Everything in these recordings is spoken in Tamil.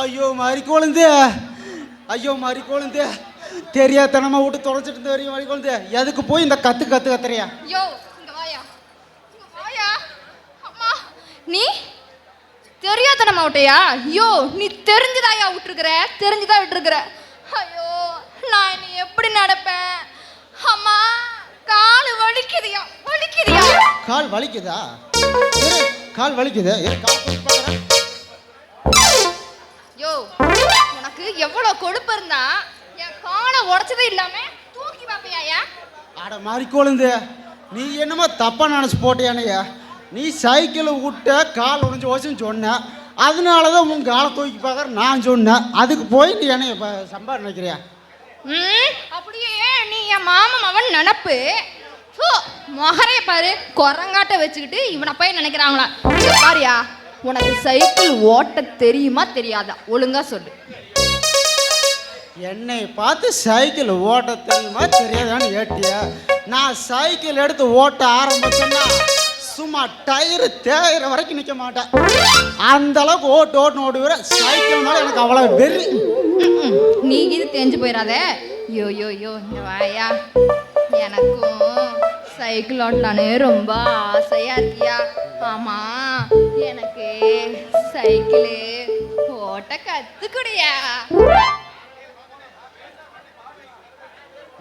ஐயோ மாறி குழந்தை ஐயோ மாறி குழந்தை தெரியாதனமா விட்டு தொலைச்சிட்டு இருந்த வரையும் மாறி குழந்தை எதுக்கு போய் இந்த கத்து கத்து கத்துறியா? யோ இங்க வாயா. இங்க வாயா. அம்மா நீ? தெரியாதனமா விட்டையா? ஐயோ நீ தெரிஞ்சுதாயா விட்டுருக்குற? தெரிஞ்சுதான் விட்டுருக்குற. ஐயோ நான் நீ எப்படி நடப்பேன்? அம்மா கால் வலிக்குதியா? வலிக்குதியா? கால் வலிக்குதா? இரு, கால் வலிக்குது. இரு, கால் உனக்கு எவ்வளோ கொழுப்பு இருந்தா என் காலை உடைச்சதே இல்லாம தூக்கி பார்ப்பையா அட மாறி குழந்தை நீ என்னமோ தப்பா நினச்சி போட்டியானையா. நீ சைக்கிளை விட்ட கால் உடைஞ்சு வச்சுன்னு சொன்ன. அதனால தான் உன் காலை தூக்கி பார்க்கற நான் சொன்னேன் அதுக்கு போய் நீ என்னைய சம்பார் நினைக்கிறியா ம் அப்படியே நீ என் மாமன் அவன் நினப்பு. மொகரைய பாரு குரங்காட்ட வச்சுக்கிட்டு இவனை போய் நினைக்கிறாங்களா. பாரியா? உனக்கு சைக்கிள் ஓட்ட தெரியுமா தெரியாதா? ஒழுங்கா சொல்லு. என்னை பார்த்து சைக்கிள் ஓட்ட தெரியுமா தெரியாதான்னு கேட்டியா? நான் சைக்கிள் எடுத்து ஓட்ட ஆரம்பிச்சேன்னா சும்மா டயரு தேயிற வரைக்கும் நிற்க மாட்டேன். அந்த அளவுக்கு ஓட்டு ஓட்டு ஓடுவேன் சைக்கிள் மேலே எனக்கு அவ்வளோ வெறி. நீ இது தெரிஞ்சு போயிடாத யோ யோ யோ வாயா. எனக்கும் சைக்கிள் ஓட்டலான்னு ரொம்ப ஆசையா இருக்கியா? ஆமா எனக்கு சைக்கிளு ஓட்ட கத்துக்குடியா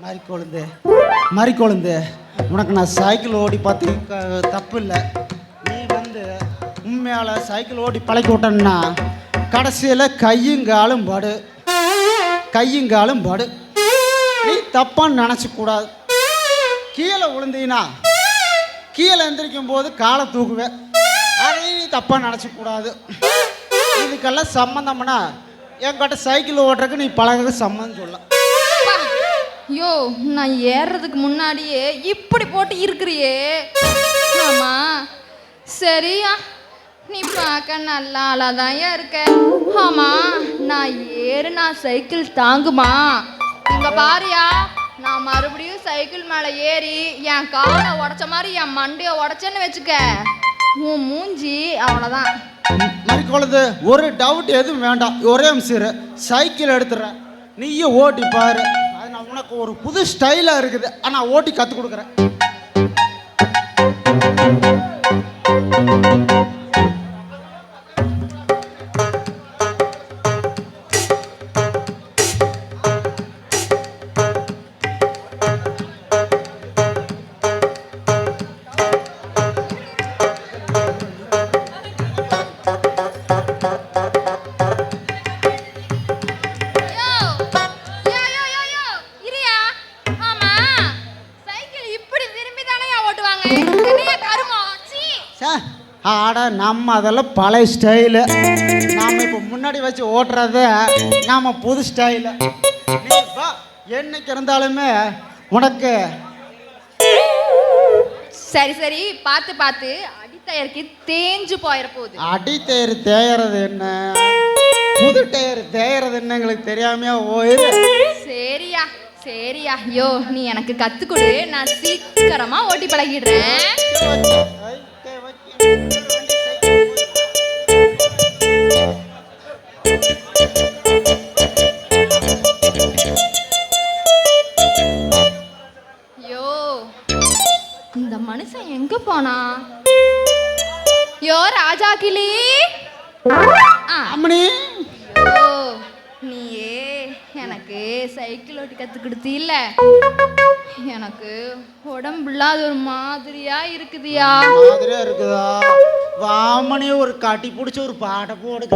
மாதிரி கொழுந்து மாதிரி கொழுந்து. உனக்கு நான் சைக்கிள் ஓடி பார்த்து தப்பு இல்லை நீ வந்து உண்மையால் சைக்கிள் ஓடி பழக்கி விட்டேன்னா கடைசியில் கையும் காலும் படு. கையும் காலும் படு. நீ தப்பான்னு நினச்சக்கூடாது கீழே விழுந்தீங்கன்னா கீழே எந்திரிக்கும் போது காலை தூக்குவேன். அதையும் நீ தப்பாக நினச்சக்கூடாது. இதுக்கெல்லாம் சம்மந்தம்னா என்கிட்ட சைக்கிள் ஓட்டுறதுக்கு நீ பழகிறது சம்மந்தம் சொல்ல. ஐயோ யோ நான் ஏறுறதுக்கு முன்னாடியே இப்படி போட்டு இருக்கிறியே. ஆமா. சரியா? நீ பார்க்க நல்லா ஆளாதான் இருக்க. ஆமா நான் ஏறு நான் சைக்கிள் தாங்குமா? இங்க பாரியா. நான் மறுபடியும் சைக்கிள் மேலே ஏறி என் காலை உடைச்ச மாதிரி என் மண்டையை உடைச்சேன்னு வச்சுக்க. உன் மூஞ்சி அவ்வளோதான் மறிக்கொழுது ஒரு டவுட் எதுவும் வேண்டாம். ஒரே நிமிஷம் சைக்கிள் எடுத்துடுறேன். நீயும் ஓட்டி பாரு. அது நான் உனக்கு ஒரு புது ஸ்டைலாக இருக்குது. ஆனால் ஓட்டி கற்றுக் கொடுக்குறேன். சீ ஆட நம்ம அதெல்லாம் பழைய ஸ்டைலு நாம் இப்போ முன்னாடி வச்சு ஓட்டுறது நாம் புது ஸ்டைலு நீ வா என்னைக்கு இருந்தாலுமே உனக்கு சரி சரி பார்த்து பார்த்து. அடித்தயருக்கு தேஞ்சு போயிட போகுது. அடி டயர் தேயறது என்ன? புது டயர் தேயறது என்ன எங்களுக்கு தெரியாமையா போயிரு சரியா சரியா. யோ நீ எனக்கு கத்து கொடு. நான் சீக்கிரமா ஓட்டி பழகிடுறேன். இந்த மனுஷன் எங்க போனா? யோ ராஜா கிளி. ஆ. சைக்கிள் ஓட்டி கத்து கொடுத்தீல்ல எனக்கு உடம்புலாம் அது ஒரு மாதிரியா இருக்குதுயா? மாதிரியா இருக்குதா? வாமனே ஒரு கட்டி பிடிச்சி ஒரு பாட்டை போடுக்க